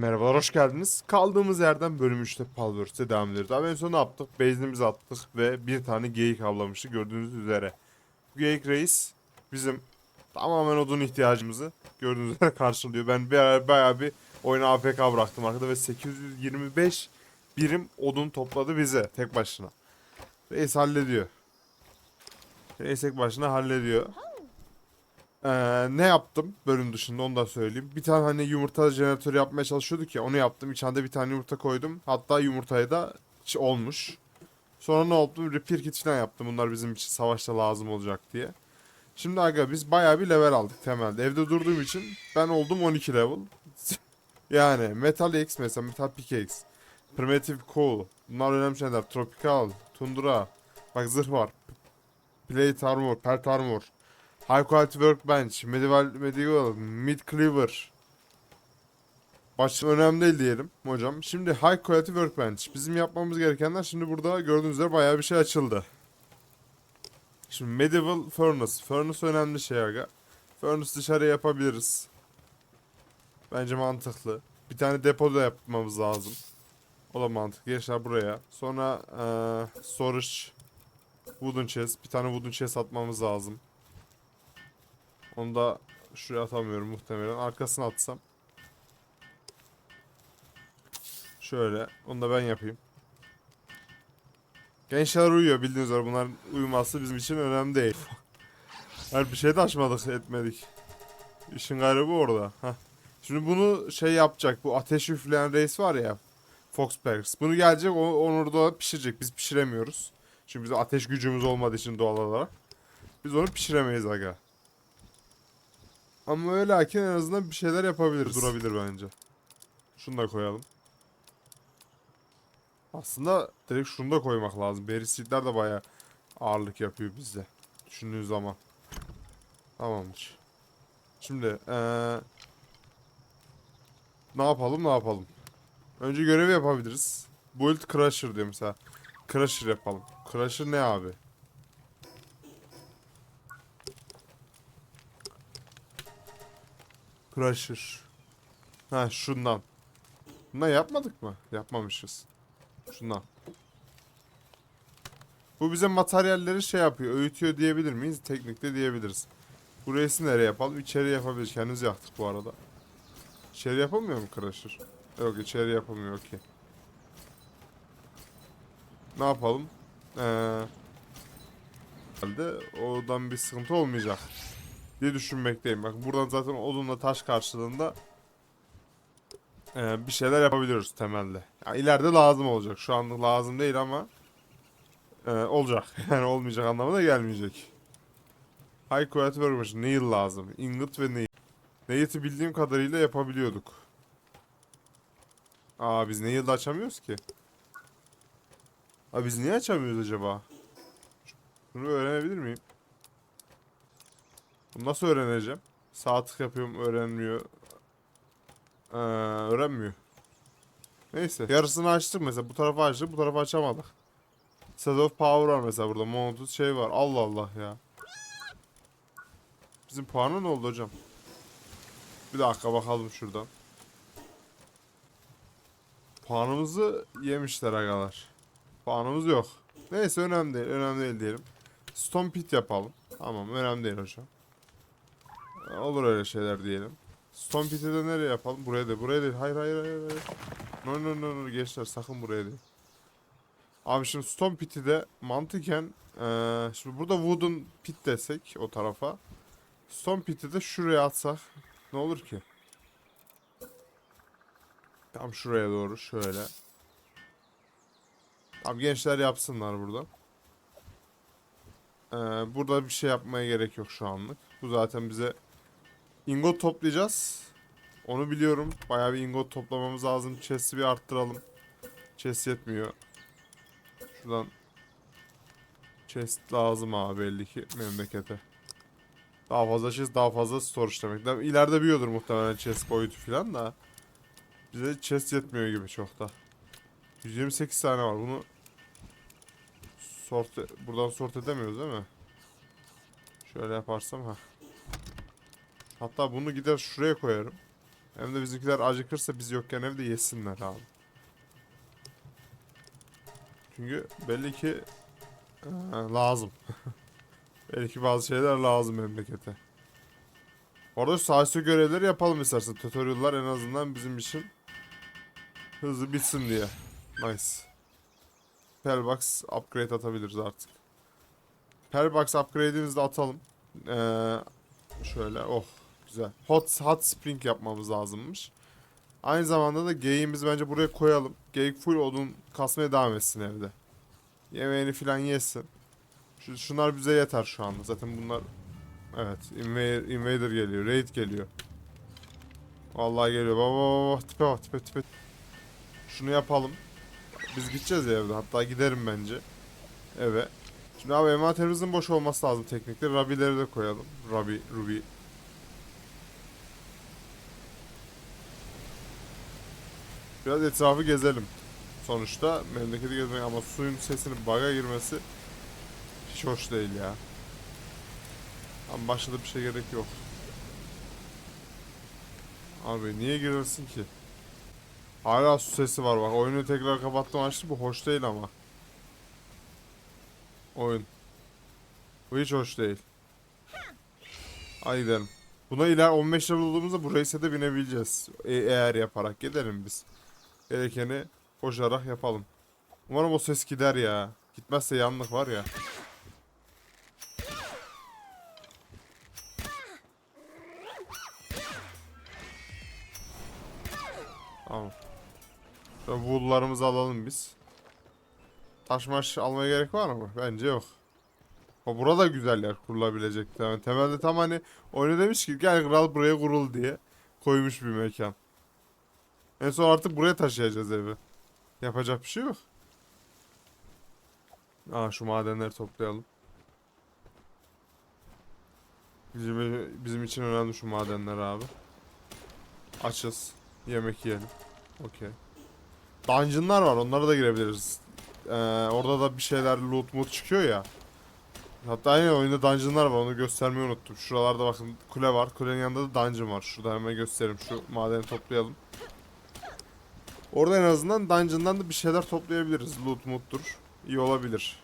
Merhabalar hoş geldiniz. Kaldığımız yerden bölüm 3'te Palworth'e devam ediyoruz. Abi en son ne yaptık? Base'imizi attık ve bir tane geyik avlamıştık gördüğünüz üzere. Geyik reis bizim tamamen odun ihtiyacımızı gördüğünüz üzere karşılıyor. Ben bir, bayağı bir oyuna AFK bıraktım arkada ve 825 birim odun topladı bize tek başına. Reis hallediyor. Reis tek başına hallediyor. Ee, ne yaptım bölüm dışında onu da söyleyeyim. Bir tane hani yumurta jeneratörü yapmaya çalışıyorduk ya onu yaptım. İçinde bir tane yumurta koydum. Hatta yumurtaya da olmuş. Sonra ne oldu? Repair kit falan yaptım. Bunlar bizim için savaşta lazım olacak diye. Şimdi aga biz bayağı bir level aldık temelde. Evde durduğum için ben oldum 12 level. yani Metal X mesela Metal Pickaxe. Primitive Coal. Bunlar önemli şeyler. Tropical. Tundra. Bak zırh var. Plate Armor. Pert Armor. High Quality Workbench, Medieval, Medieval, Mid Cleaver. Başım önemli değil diyelim hocam. Şimdi High Quality Workbench. Bizim yapmamız gerekenler şimdi burada gördüğünüz üzere bayağı bir şey açıldı. Şimdi Medieval Furnace. Furnace önemli şey aga. Furnace dışarıya yapabiliriz. Bence mantıklı. Bir tane depo da yapmamız lazım. O da mantıklı. Gençler buraya. Sonra eee storage Wooden chest. Bir tane wooden chest atmamız lazım. Onu da şuraya atamıyorum muhtemelen. Arkasına atsam. Şöyle. Onu da ben yapayım. Gençler uyuyor bildiğiniz üzere. Bunların uyuması bizim için önemli değil. Her bir şey de açmadık etmedik. İşin garibi orada. Heh. Şimdi bunu şey yapacak. Bu ateş üfleyen reis var ya. Foxperks. Bunu gelecek onu orada pişirecek. Biz pişiremiyoruz. Çünkü bizim ateş gücümüz olmadığı için doğal olarak. Biz onu pişiremeyiz aga. Ama öyle lakin en azından bir şeyler yapabiliriz. Durabilir bence. Şunu da koyalım. Aslında direkt şunu da koymak lazım. Berry seedler de bayağı ağırlık yapıyor bizde. Düşündüğün zaman. Tamamdır. Şimdi eee ne yapalım ne yapalım. Önce görevi yapabiliriz. Build Crusher diyor mesela. Crusher yapalım. Crusher ne abi? Crusher. Ha şundan. Bundan yapmadık mı? Yapmamışız. Şundan. Bu bize materyalleri şey yapıyor, öğütüyor diyebilir miyiz? Teknikte diyebiliriz. Bu reisi nereye yapalım? İçeri yapabiliriz. Kendimiz yaptık bu arada. İçeri yapamıyor mu Crusher? Yok içeri yapamıyor okey. Ne yapalım? Ee, herhalde oradan bir sıkıntı olmayacak diye düşünmekteyim. Bak buradan zaten odunla taş karşılığında e, bir şeyler yapabiliyoruz temelde. Ya ileride lazım olacak. Şu anda lazım değil ama e, olacak. Yani olmayacak anlamına gelmeyecek. High quality workbench. Nail lazım. Ingot ve nail. Nail'i bildiğim kadarıyla yapabiliyorduk. Aa biz nail'de açamıyoruz ki. Aa biz niye açamıyoruz acaba? Bunu öğrenebilir miyim? Bunu nasıl öğreneceğim? Sağ tık yapıyorum öğrenmiyor. Ee, öğrenmiyor. Neyse. Yarısını açtık mesela. Bu tarafa açtık bu tarafa açamadık. Set of power var mesela burada. Mounted şey var. Allah Allah ya. Bizim puanı ne oldu hocam? Bir dakika bakalım şuradan. Puanımızı yemişler agalar. Puanımız yok. Neyse önemli değil. Önemli değil diyelim. Stone pit yapalım. Tamam önemli değil hocam. Olur öyle şeyler diyelim. Stone pit'i de nereye yapalım? Buraya değil. Buraya değil. Hayır hayır hayır. hayır. No no no no gençler sakın buraya değil. Abi şimdi Stone pit'i de mantıken eee, şimdi burada Wooden pit desek o tarafa. Stone pit'i de şuraya atsak ne olur ki? Tam şuraya doğru şöyle. Abi gençler yapsınlar burada. Ee, burada bir şey yapmaya gerek yok şu anlık. Bu zaten bize ingot toplayacağız. Onu biliyorum. Bayağı bir ingot toplamamız lazım. Chest'i bir arttıralım. Chest yetmiyor. Şuradan chest lazım abi belli ki memlekete. Daha fazla chest daha fazla storage demek. İleride büyüyordur muhtemelen chest boyutu falan da. Bize chest yetmiyor gibi çok da. 128 tane var. Bunu sort e- buradan sort edemiyoruz değil mi? Şöyle yaparsam ha. Hatta bunu gider şuraya koyarım. Hem de bizimkiler acıkırsa biz yokken evde yesinler abi. Çünkü belli ki eee, lazım. belli ki bazı şeyler lazım memlekete. Orada şu sahası görevleri yapalım istersen. Tutorial'lar en azından bizim için hızlı bitsin diye. Nice. Pellbox upgrade atabiliriz artık. Pellbox upgrade'imizi de atalım. Ee, şöyle oh güzel. Hot hot spring yapmamız lazımmış. Aynı zamanda da geyiğimizi bence buraya koyalım. Geyik full odun kasmaya devam etsin evde. Yemeğini filan yesin. Şu, şunlar bize yeter şu anda. Zaten bunlar Evet, invader, invader geliyor, raid geliyor. Vallahi geliyor. Baba baba tipe bak tipe tipe. Şunu yapalım. Biz gideceğiz ya evde. Hatta giderim bence. Eve. Şimdi abi envanterimizin boş olması lazım teknikte. Ruby'leri de koyalım. Ruby, Ruby. Biraz etrafı gezelim. Sonuçta memleketi gezmek ama suyun sesinin baga girmesi hiç hoş değil ya. Ama başka da bir şey gerek yok. Abi niye girersin ki? Hala su sesi var bak. Oyunu tekrar kapattım açtım. Bu hoş değil ama. Oyun. Bu hiç hoş değil. Hadi gidelim. Buna iler 15 level olduğumuzda bu race'e de binebileceğiz. E- eğer yaparak gidelim biz. Gerekeni koşarak yapalım. Umarım o ses gider ya. Gitmezse yanlık var ya. Tamam. Şöyle wool'larımızı alalım biz. Taş maş almaya gerek var mı? Bence yok. O burada güzel yer kurulabilecek. Yani temelde tam hani oyunu demiş ki gel kral buraya kurul diye koymuş bir mekan. En son artık buraya taşıyacağız evi. Yapacak bir şey yok. Aa şu madenleri toplayalım. Bizim, bizim için önemli şu madenler abi. Açız. Yemek yiyelim. Okey. Dungeon'lar var. Onlara da girebiliriz. Ee, orada da bir şeyler loot mood çıkıyor ya. Hatta aynı oyunda dungeon'lar var. Onu göstermeyi unuttum. Şuralarda bakın kule var. Kulenin yanında da dungeon var. Şurada hemen göstereyim. Şu madeni toplayalım. Orada en azından dungeon'dan da bir şeyler toplayabiliriz. Loot mood'dur. İyi olabilir.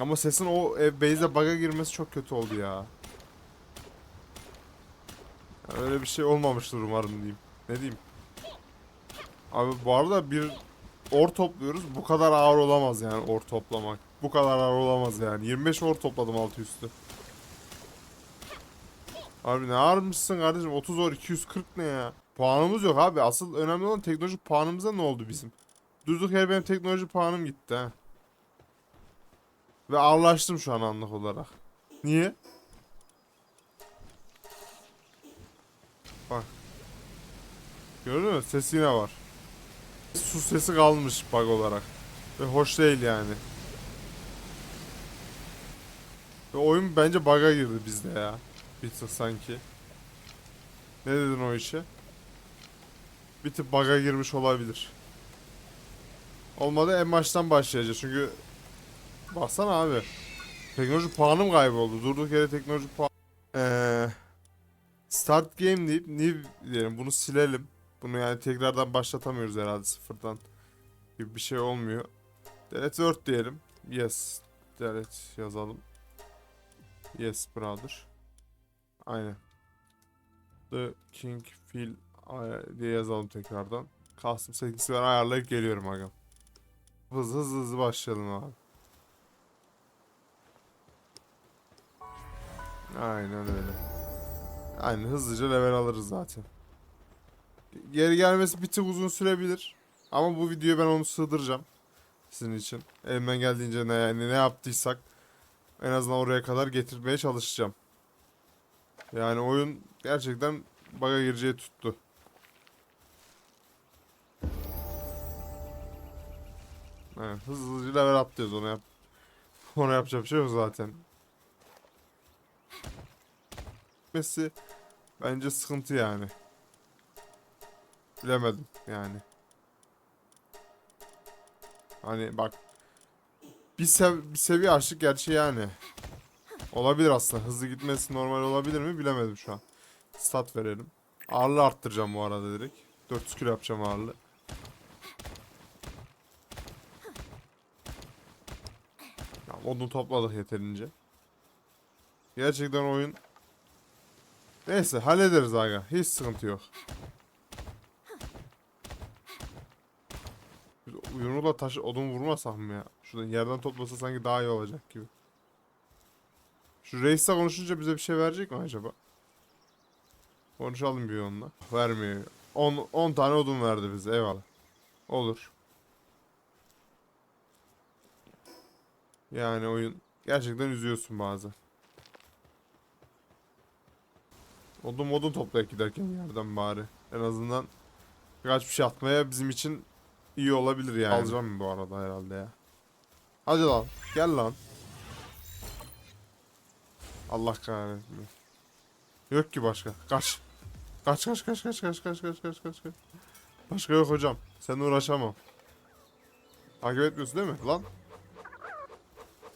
Ama sesin o ev base'e bug'a girmesi çok kötü oldu ya. Öyle bir şey olmamıştır umarım diyeyim. Ne diyeyim? Abi bu arada bir or topluyoruz. Bu kadar ağır olamaz yani or toplamak. Bu kadar ağır olamaz yani. 25 or topladım altı üstü. Abi ne ağırmışsın kardeşim? 30 or 240 ne ya? Puanımız yok abi. Asıl önemli olan teknoloji puanımıza ne oldu bizim? Durduk yere benim teknoloji puanım gitti ha. Ve ağırlaştım şu an anlık olarak. Niye? Bak. Gördün mü? Ses yine var. Su sesi kalmış bug olarak. Ve hoş değil yani. Ve oyun bence bug'a girdi bizde ya. Bir sanki. Ne dedin o işe? Bir tık bug'a girmiş olabilir. Olmadı en baştan başlayacağız çünkü Baksana abi. Teknoloji puanım kayboldu. Durduk yere teknoloji puan... Ee, start game deyip new diyelim. Bunu silelim. Bunu yani tekrardan başlatamıyoruz herhalde sıfırdan. Gibi bir şey olmuyor. Delete word diyelim. Yes. Delete yazalım. Yes brother. Aynen. The King Phil diye yazalım tekrardan. Custom settings'leri ayarlayıp geliyorum agam. Hızlı hızlı hızlı başlayalım abi. Aynen öyle. Aynen hızlıca level alırız zaten. Geri gelmesi bir tık uzun sürebilir. Ama bu videoyu ben onu sığdıracağım. Sizin için. Elimden geldiğince ne yani ne yaptıysak en azından oraya kadar getirmeye çalışacağım. Yani oyun gerçekten bug'a gireceği tuttu. Evet, hızlıca level atlıyoruz onu yap. Ona yapacak bir şey yok zaten. gitmesi bence sıkıntı yani. Bilemedim yani. Hani bak bir, sev bir seviye aşık gerçi yani. Olabilir aslında. Hızlı gitmesi normal olabilir mi bilemedim şu an. Stat verelim. Ağırlığı arttıracağım bu arada direkt. 400 kilo yapacağım ağırlığı. Odun topladık yeterince. Gerçekten oyun Neyse hallederiz aga. Hiç sıkıntı yok. Yumrukla taş odun vurmasak mı ya? Şuradan yerden toplasa sanki daha iyi olacak gibi. Şu reisle konuşunca bize bir şey verecek mi acaba? Konuşalım bir onunla. Vermiyor. 10 10 tane odun verdi bize. Eyvallah. Olur. Yani oyun gerçekten üzüyorsun bazen. Odun modun toplayıp giderken yerden bari. En azından birkaç bir şey atmaya bizim için iyi olabilir yani. Alacağım bu arada herhalde ya. Hadi lan. Gel lan. Allah kahretsin. Yok ki başka. Kaç. Kaç kaç kaç kaç kaç kaç kaç kaç kaç kaç. Başka yok hocam. Seninle uğraşamam. Takip etmiyorsun değil mi? Lan.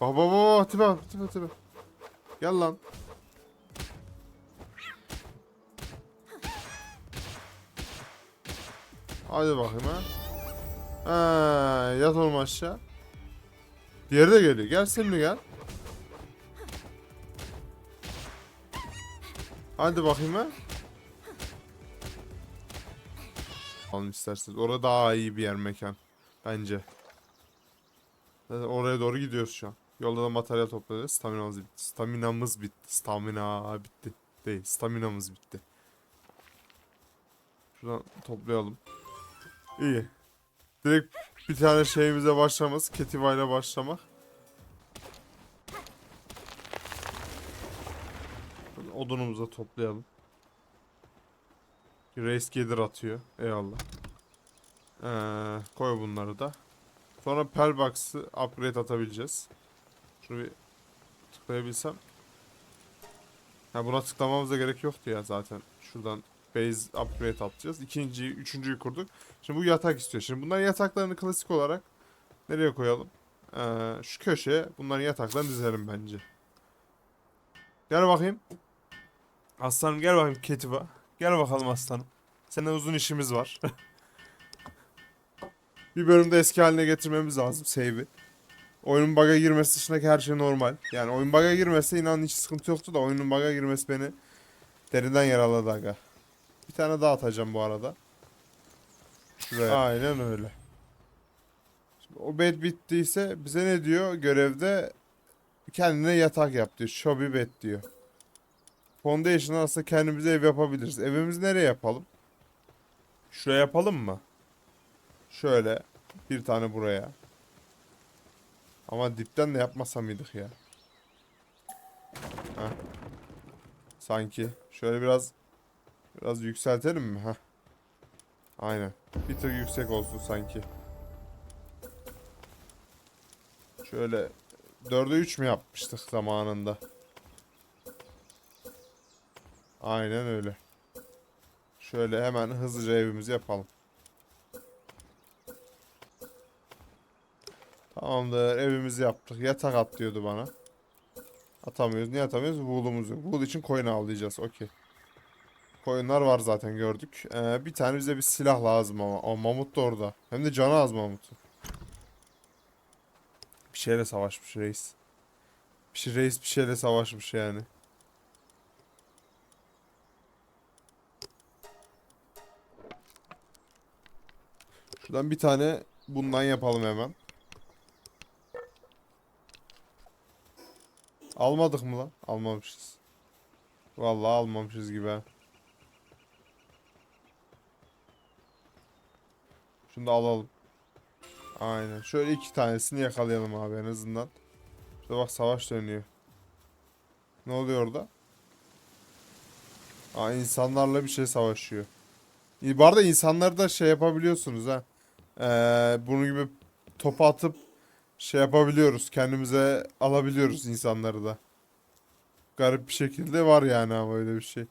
Baba baba tipe bak, tipe tipe. Gel lan. Hadi bakayım ha. Ha, yat oğlum aşağı. Diğeri de geliyor. Gel de gel. Hadi bakayım ha. Alın isterseniz. Orada daha iyi bir yer mekan. Bence. Zaten oraya doğru gidiyoruz şu an. Yolda da materyal toplayacağız. Staminamız bitti. Staminamız bitti. Stamina bitti. Değil. Staminamız bitti. Şuradan toplayalım. İyi. Direkt bir tane şeyimize başlamamız. Ketiva ile başlamak. Odunumuzu da toplayalım. Race Gather atıyor. Eyvallah. Ee, koy bunları da. Sonra Pellbox'ı upgrade atabileceğiz. Şunu bir tıklayabilsem. Ha buna tıklamamıza gerek yoktu ya zaten. Şuradan base upgrade atacağız. İkinciyi, üçüncüyü kurduk. Şimdi bu yatak istiyor. Şimdi bunların yataklarını klasik olarak nereye koyalım? Ee, şu köşeye bunların yataklarını dizelim bence. Gel bakayım. Aslanım gel bakayım Ketiva. Gel bakalım aslanım. Seninle uzun işimiz var. bir bölümde eski haline getirmemiz lazım save'i. Oyunun bug'a girmesi dışındaki her şey normal. Yani oyun bug'a girmese inan hiç sıkıntı yoktu da oyunun bug'a girmesi beni derinden yaraladı aga. Bir tane daha atacağım bu arada. Şuraya. Aynen öyle. Şimdi o bed bittiyse bize ne diyor görevde? Kendine yatak yap diyor. Show bir bed diyor. Foundation aslında kendimize ev yapabiliriz. Evimizi nereye yapalım? Şuraya yapalım mı? Şöyle. Bir tane buraya. Ama dipten de yapmasa mıydık ya? Heh. Sanki. Şöyle biraz biraz yükseltelim mi? Heh. Aynen. Bir tık yüksek olsun sanki. Şöyle 4'e 3 mü yapmıştık zamanında? Aynen öyle. Şöyle hemen hızlıca evimizi yapalım. Tamamdır evimizi yaptık. Yatak at diyordu bana. Atamıyoruz. Niye atamıyoruz? Wool'umuz yok. Wool için koyun avlayacağız. Okey. Koyunlar var zaten gördük. Ee, bir tane bize bir silah lazım ama. O mamut da orada. Hem de canı az mamutun. Bir şeyle savaşmış reis. Bir şey reis bir şeyle savaşmış yani. Şuradan bir tane bundan yapalım hemen. Almadık mı lan? Almamışız. Vallahi almamışız gibi. Şunu da alalım. Aynen. Şöyle iki tanesini yakalayalım abi en azından. Şurada bak savaş dönüyor. Ne oluyor orada? Aa insanlarla bir şey savaşıyor. Bu arada insanları da şey yapabiliyorsunuz ha. Ee, bunun gibi topu atıp şey yapabiliyoruz. Kendimize alabiliyoruz insanları da. Garip bir şekilde var yani ama öyle bir şey.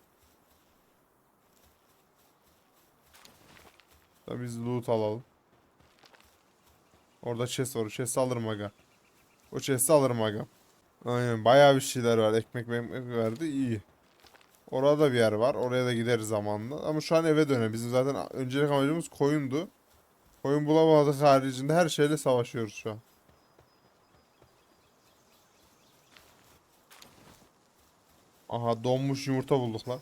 Da biz loot alalım. Orada chest var. Chest alırım aga. O chest'i alırım aga. Aynen bayağı bir şeyler var. Ekmek ekmek verdi iyi. Orada bir yer var. Oraya da gideriz zamanla. Ama şu an eve dönelim. Bizim zaten öncelik amacımız koyundu. Koyun bulamadık haricinde her şeyle savaşıyoruz şu an. Aha donmuş yumurta bulduk lan.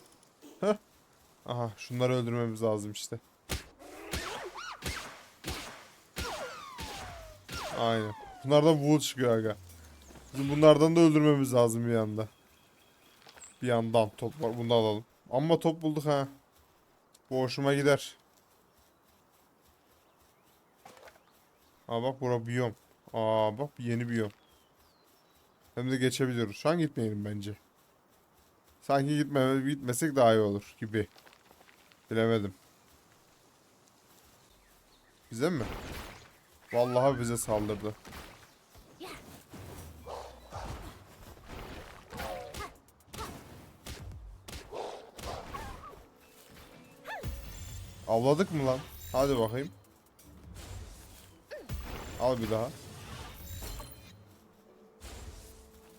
Heh. Aha şunları öldürmemiz lazım işte. Aynen. Bunlardan wool çıkıyor aga. Bizim bunlardan da öldürmemiz lazım bir yanda. Bir yandan top var. Bunu alalım. Amma top bulduk ha. Bu hoşuma gider. Aa bak bura biyom. Aa bak yeni biyom. Hem de geçebiliyoruz. Şu an gitmeyelim bence. Sanki gitme, gitmesek daha iyi olur gibi. Bilemedim. Bize mi? Vallahi bize saldırdı. Avladık mı lan? Hadi bakayım. Al bir daha.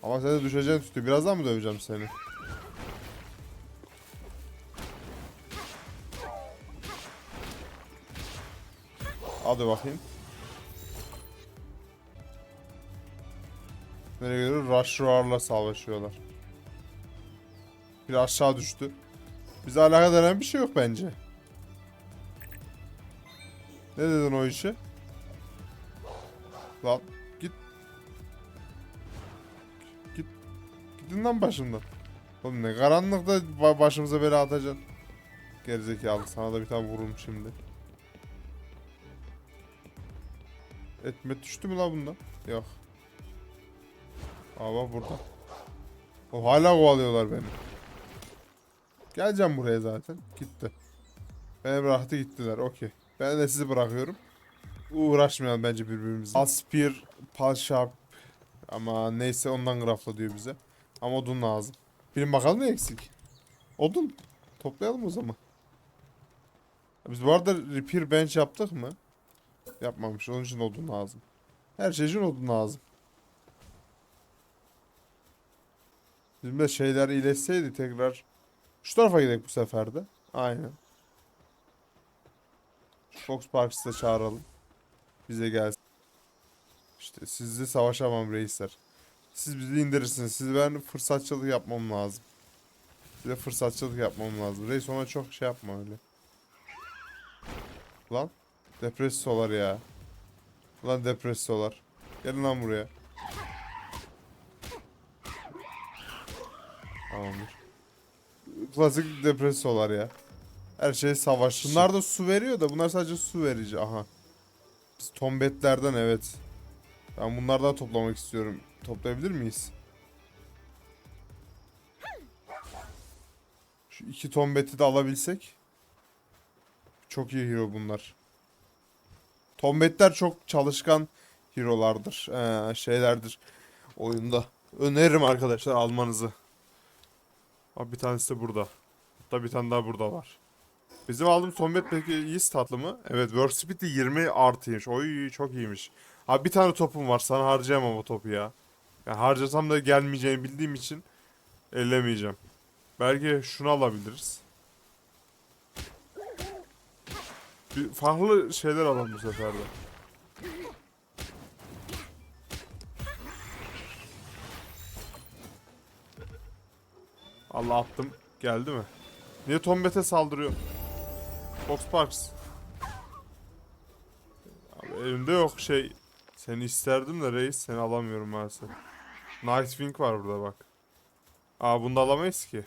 Ama sen de düşeceksin tutuyor. Birazdan mı döveceğim seni? Hadi bakayım. Nereye gidiyor? Rush Roar'la savaşıyorlar. Bir aşağı düştü. Bize alakadar eden bir şey yok bence. Ne dedin o işi? Lan git. Git. Gidin lan başımdan. Oğlum ne karanlıkta ba- başımıza bela atacaksın. Gerizekalı sana da bir tane vururum şimdi. Etmet düştü mü lan bundan? Yok. Aa bak burada. O hala kovalıyorlar beni. Geleceğim buraya zaten. Gitti. Beni bıraktı gittiler. Okey. Ben de sizi bırakıyorum. Uğraşmayalım bence birbirimizle. Aspir, Palsharp ama neyse ondan grafla diyor bize. Ama odun lazım. Bilin bakalım ne eksik? Odun. Toplayalım o zaman. Biz bu arada repair bench yaptık mı? Yapmamış. Onun için odun lazım. Her şey için odun lazım. Bizim de şeyler iyileşseydi tekrar şu tarafa gidelim bu sefer de. Aynen. Fox Parks'ı da çağıralım. Bize gelsin. İşte sizle savaşamam reisler. Siz bizi indirirsiniz. Siz ben fırsatçılık yapmam lazım. Size fırsatçılık yapmam lazım. Reis ona çok şey yapma öyle. Lan. Depressolar ya. Lan depressolar. Gelin lan buraya. Tamamdır. Klasik depressolar ya. Her şey savaş. Bunlar da su veriyor da bunlar sadece su verici. Aha. Biz tombetlerden evet. Ben bunlardan toplamak istiyorum. Toplayabilir miyiz? Şu iki tombeti de alabilsek. Çok iyi hero bunlar. Tombetler çok çalışkan hero'lardır. Ee, şeylerdir oyunda. Öneririm arkadaşlar almanızı. Abi bir tanesi de burada. Hatta bir tane daha burada var. Bizim aldığımız tombet peki iyi tatlı mı? Evet World Speed de 20 artıymış. Oy çok iyiymiş. Abi bir tane topum var. Sana harcayamam o topu ya. Yani harcasam da gelmeyeceğini bildiğim için ellemeyeceğim. Belki şunu alabiliriz. Bir farklı şeyler alalım bu sefer de. Allah attım. Geldi mi? Niye Tombet'e saldırıyor? Fox Parks. Abi elimde yok şey. Seni isterdim de reis seni alamıyorum maalesef. Nightwing var burada bak. Aa bunu da alamayız ki.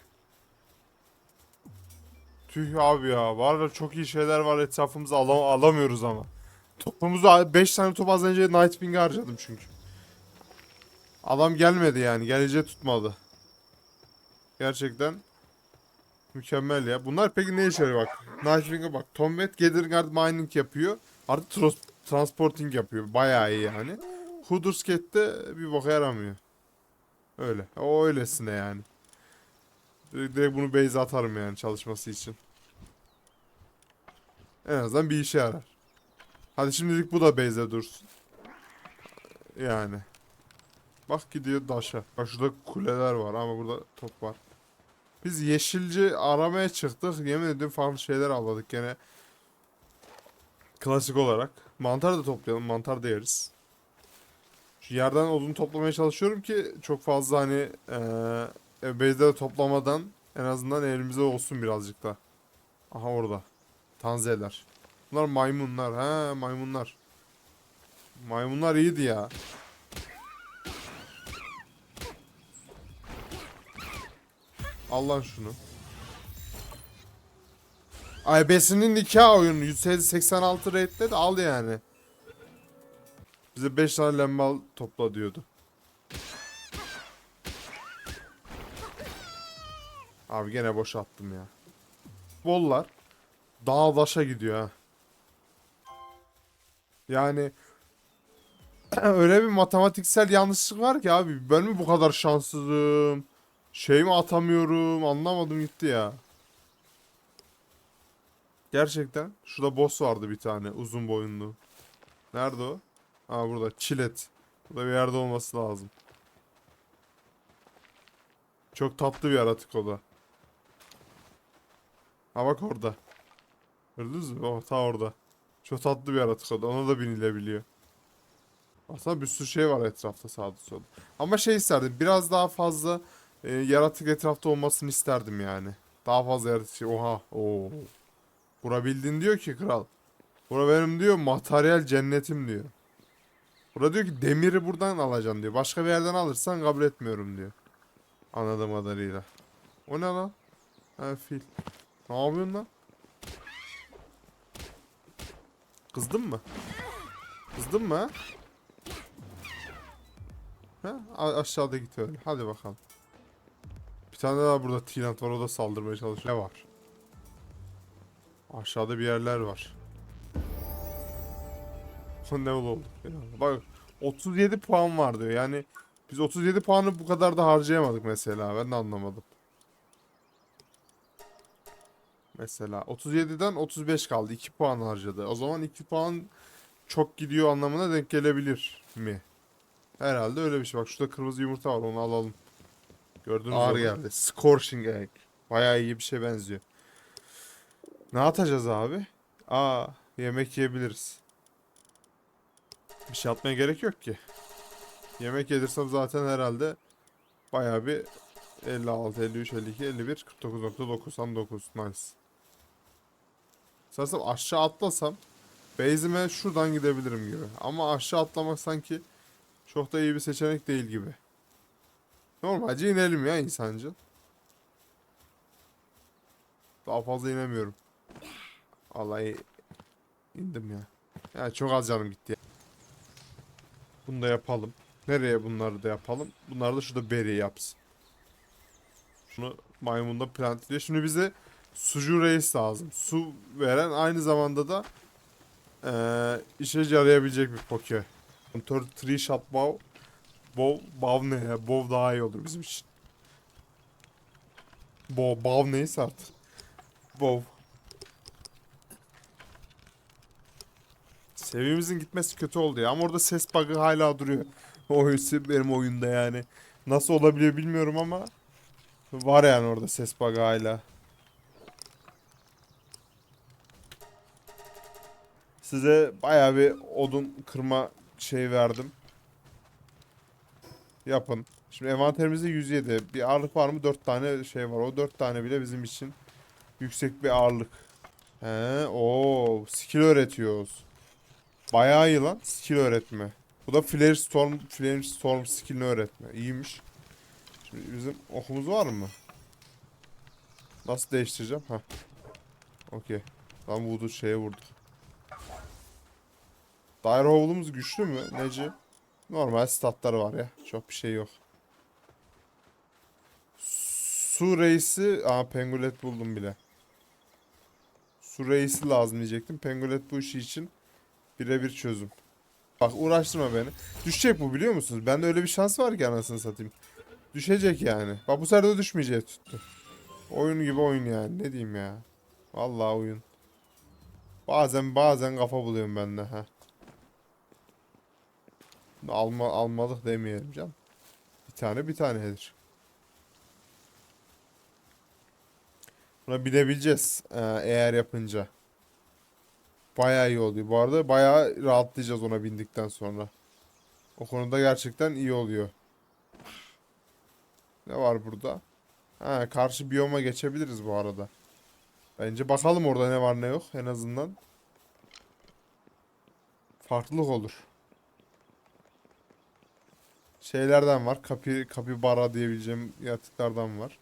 Tüh abi ya. Var da çok iyi şeyler var etrafımızda alam alamıyoruz ama. Topumuzu 5 tane top az önce Nightwing'e harcadım çünkü. Adam gelmedi yani. Geleceği tutmadı. Gerçekten mükemmel ya. Bunlar peki ne işe bak. Nightwing'e bak. Tombat Gathering Mining yapıyor. Artı tros- Transporting yapıyor. Bayağı iyi yani. Hooders Cat'te bir boka yaramıyor. Öyle. O öylesine yani. Direkt, direkt bunu base atarım yani çalışması için. En azından bir işe yarar. Hadi şimdilik bu da base'e dursun. Yani. Bak gidiyor daşa. Bak şurada kuleler var ama burada top var. Biz yeşilci aramaya çıktık. Yemin ediyorum farklı şeyler avladık gene. Klasik olarak. Mantar da toplayalım. Mantar da yeriz. Şu yerden odun toplamaya çalışıyorum ki çok fazla hani eee base'de de toplamadan en azından elimizde olsun birazcık da. Aha orada. Tanzeler. Bunlar maymunlar. He maymunlar. Maymunlar iyiydi ya. Al lan şunu. IBS'inin nikah oyunu 186 rate'de de al yani. Bize 5 tane lembal topla diyordu. Abi gene boş attım ya. Bollar dağ daşa gidiyor ha. Yani öyle bir matematiksel yanlışlık var ki abi ben mi bu kadar şanssızım? Şey mi atamıyorum anlamadım gitti ya. Gerçekten. Şurada boss vardı bir tane uzun boyunlu. Nerede o? Aa burada çilet. Burada bir yerde olması lazım. Çok tatlı bir yaratık o da. Ha bak orada. Gördünüz mü? Oh ta orada. Çok tatlı bir yaratık o da. Ona da binilebiliyor. Aslında bir sürü şey var etrafta sağda solda. Ama şey isterdim. Biraz daha fazla e, yaratık etrafta olmasını isterdim yani. Daha fazla yaratık şey. Oha. Oo. Bura bildin diyor ki kral. Bura benim diyor materyal cennetim diyor. Bura diyor ki demiri buradan alacaksın diyor. Başka bir yerden alırsan kabul etmiyorum diyor. Anladığım kadarıyla. O ne lan? Ha fil. Ne yapıyorsun lan? Kızdın mı? Kızdın mı ha? Aşağıda git öyle. Hadi bakalım. Bir tane daha burada Tinat var o da saldırmaya çalışıyor. Ne var? Aşağıda bir yerler var. ne oldu? Bak 37 puan var diyor. Yani biz 37 puanı bu kadar da harcayamadık mesela. Ben de anlamadım. Mesela 37'den 35 kaldı. 2 puan harcadı. O zaman 2 puan çok gidiyor anlamına denk gelebilir mi? Herhalde öyle bir şey. Bak şurada kırmızı yumurta var onu alalım. Gördünüz Ağır mü? geldi. Scorching egg. Bayağı iyi bir şey benziyor. Ne atacağız abi? Aa yemek yiyebiliriz. Bir şey atmaya gerek yok ki. Yemek yedirsem zaten herhalde bayağı bir 56, 53, 52, 51, 49.99 nice. Sanırsam aşağı atlasam base'ime şuradan gidebilirim gibi. Ama aşağı atlamak sanki çok da iyi bir seçenek değil gibi. Normalce inelim ya insancıl. Daha fazla inemiyorum. Vallahi indim ya. Ya çok az canım gitti. Bunu da yapalım. Nereye bunları da yapalım? Bunları da şurada berry yapsın. Şunu maymunda plant ediyor. Şimdi bize sucu reis lazım. Su veren aynı zamanda da eee işe yarayabilecek bir poke. Motor tree shot bow. Bow, bow ne ya? Bow daha iyi olur bizim için. Bow, bow neyse artık. Bow. Seviyemizin gitmesi kötü oldu ya. Ama orada ses bug'ı hala duruyor. O benim oyunda yani. Nasıl olabiliyor bilmiyorum ama var yani orada ses bug'ı hala. Size bayağı bir odun kırma şey verdim. Yapın. Şimdi envanterimizde 107. Bir ağırlık var mı? 4 tane şey var. O 4 tane bile bizim için yüksek bir ağırlık. He, o skill öğretiyoruz. Bayağı iyi lan skill öğretme. Bu da Flare Storm, Flame Storm skillini öğretme. İyiymiş. Şimdi bizim okumuz var mı? Nasıl değiştireceğim? Ha. Okey. Tam vurdu şeye vurduk. Dire Howl'umuz güçlü mü? Neci? Normal statları var ya. Çok bir şey yok. Su reisi... Aa pengulet buldum bile. Su reisi lazım diyecektim. Pengulet bu işi için birebir çözüm. Bak uğraştırma beni. Düşecek bu biliyor musunuz? Bende öyle bir şans var ki anasını satayım. Düşecek yani. Bak bu sefer de düşmeyeceği tuttu. Oyun gibi oyun yani. Ne diyeyim ya. Vallahi oyun. Bazen bazen kafa buluyorum ben de ha. Alma, almadık demeyelim canım. Bir tane bir tanedir. Buna binebileceğiz ee, eğer yapınca. Bayağı iyi oluyor. Bu arada bayağı rahatlayacağız ona bindikten sonra. O konuda gerçekten iyi oluyor. Ne var burada? Ha, karşı biyoma geçebiliriz bu arada. Bence bakalım orada ne var ne yok en azından. Farklılık olur. Şeylerden var. Kapi, kapibara diyebileceğim yaratıklardan var.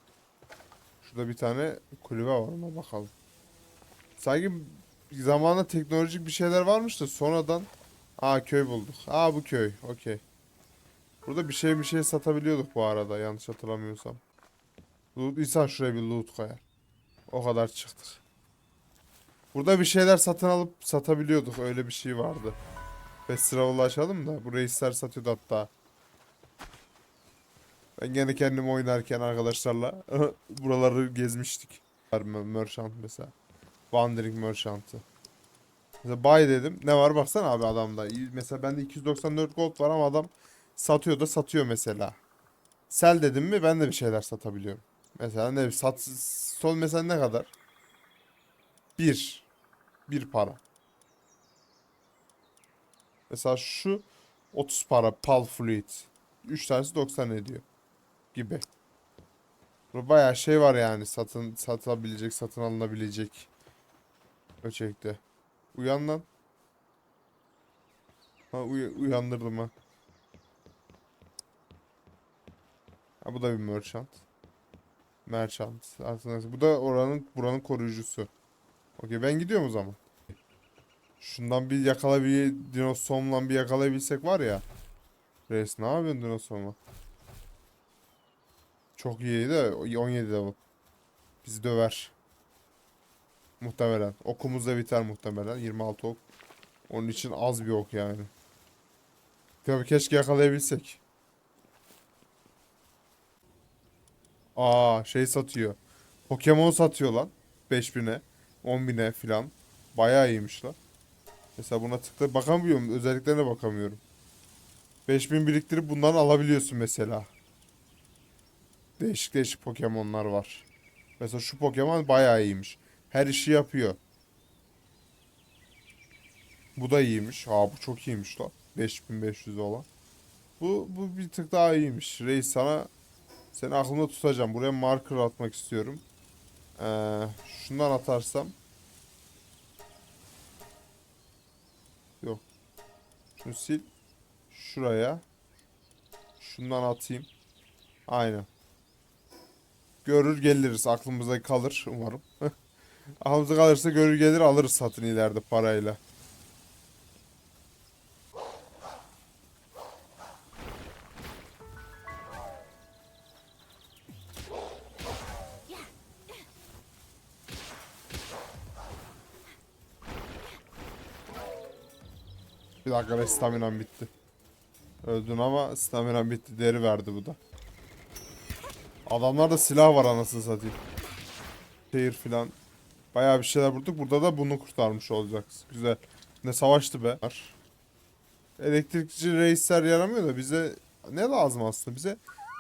Şurada bir tane kulübe var ona bakalım. Sanki zamanında teknolojik bir şeyler varmış da sonradan Aa köy bulduk. Aa bu köy. Okey. Burada bir şey bir şey satabiliyorduk bu arada yanlış hatırlamıyorsam. Loot, insan şuraya bir loot koyar. O kadar çıktık. Burada bir şeyler satın alıp satabiliyorduk. Öyle bir şey vardı. Festival'ı açalım da. Bu reisler satıyordu hatta. Ben gene kendim oynarken arkadaşlarla buraları gezmiştik. Merchant mesela. Wandering Merchant'ı. Mesela buy dedim. Ne var baksana abi adamda. Mesela bende 294 gold var ama adam satıyor da satıyor mesela. Sell dedim mi ben de bir şeyler satabiliyorum. Mesela ne sat son mesela ne kadar? Bir. Bir para. Mesela şu 30 para pal fluid. 3 tanesi 90 ediyor. Gibi. Burada bayağı şey var yani satın satılabilecek, satın alınabilecek ölçekte. Uyan lan. Ha uy- uyandırdım ha. Ha bu da bir merchant. Merchant. Artık. Bu da oranın buranın koruyucusu. Okey ben gidiyorum o zaman. Şundan bir yakalayabil dinosomla bir yakalayabilsek var ya. Reis ne yapıyorsun dinosomla? Çok iyi de 17 level. Bizi döver. Muhtemelen. Okumuz da biter muhtemelen. 26 ok. Onun için az bir ok yani. Tabii keşke yakalayabilsek. Aa şey satıyor. Pokemon satıyor lan. 5000'e. 10.000'e filan. Bayağı iyiymiş lan. Mesela buna tıkla bakamıyorum. Özelliklerine bakamıyorum. 5000 biriktirip bundan alabiliyorsun mesela. Değişik değişik Pokemon'lar var. Mesela şu Pokemon bayağı iyiymiş. Her işi yapıyor. Bu da iyiymiş. Aa bu çok iyiymiş lan. 5500 olan. Bu, bu bir tık daha iyiymiş. Reis sana seni aklımda tutacağım. Buraya marker atmak istiyorum. Ee, şundan atarsam. Yok. Şunu sil. Şuraya. Şundan atayım. Aynen. Görür geliriz. Aklımıza kalır umarım. Aklımıza kalırsa görür gelir alırız satın ileride parayla. Bir dakika ve staminam bitti. Öldün ama staminam bitti. Deri verdi bu da. Adamlarda silah var anasını satayım. Şehir filan. Bayağı bir şeyler bulduk. Burada da bunu kurtarmış olacağız. Güzel. Ne savaştı be. Elektrikçi reisler yaramıyor da bize ne lazım aslında? Bize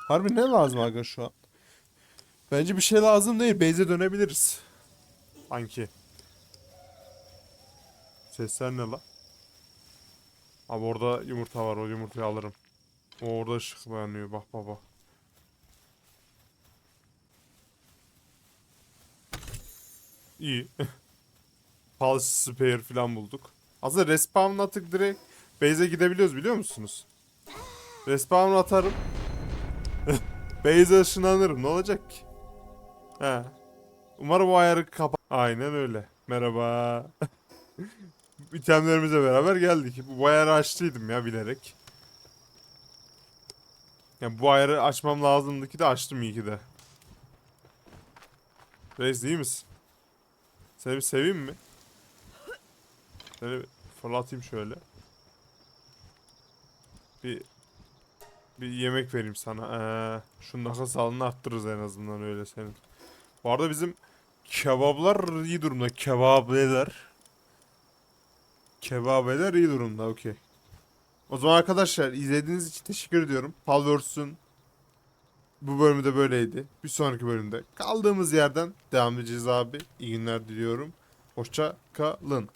harbi ne lazım aga şu an? Bence bir şey lazım değil. Base'e dönebiliriz. Sanki. Sesler ne la? Abi orada yumurta var. O yumurtayı alırım. O orada ışık yanıyor. Bak baba. İyi. Pulse Spare falan bulduk. Aslında respawn atık direkt base'e gidebiliyoruz biliyor musunuz? Respawn atarım. base'e ışınlanırım. Ne olacak ki? He. Umarım o ayarı kapa... Aynen öyle. Merhaba. İtemlerimizle beraber geldik. Bu ayarı açtıydım ya bilerek. Yani bu ayarı açmam lazımdı ki de açtım iyi ki de. Reis iyi misin? Seni bir seveyim mi? Seni bir fırlatayım şöyle. Bir bir yemek vereyim sana. Ee, şu nefes alını arttırırız en azından öyle senin. Bu arada bizim kebaplar iyi durumda. Kebabeler. Kebabeler iyi durumda. Okey. O zaman arkadaşlar izlediğiniz için teşekkür ediyorum. Palworlds'ün Bu bölümde böyleydi. Bir sonraki bölümde kaldığımız yerden devam edeceğiz abi. İyi günler diliyorum. Hoşça kalın.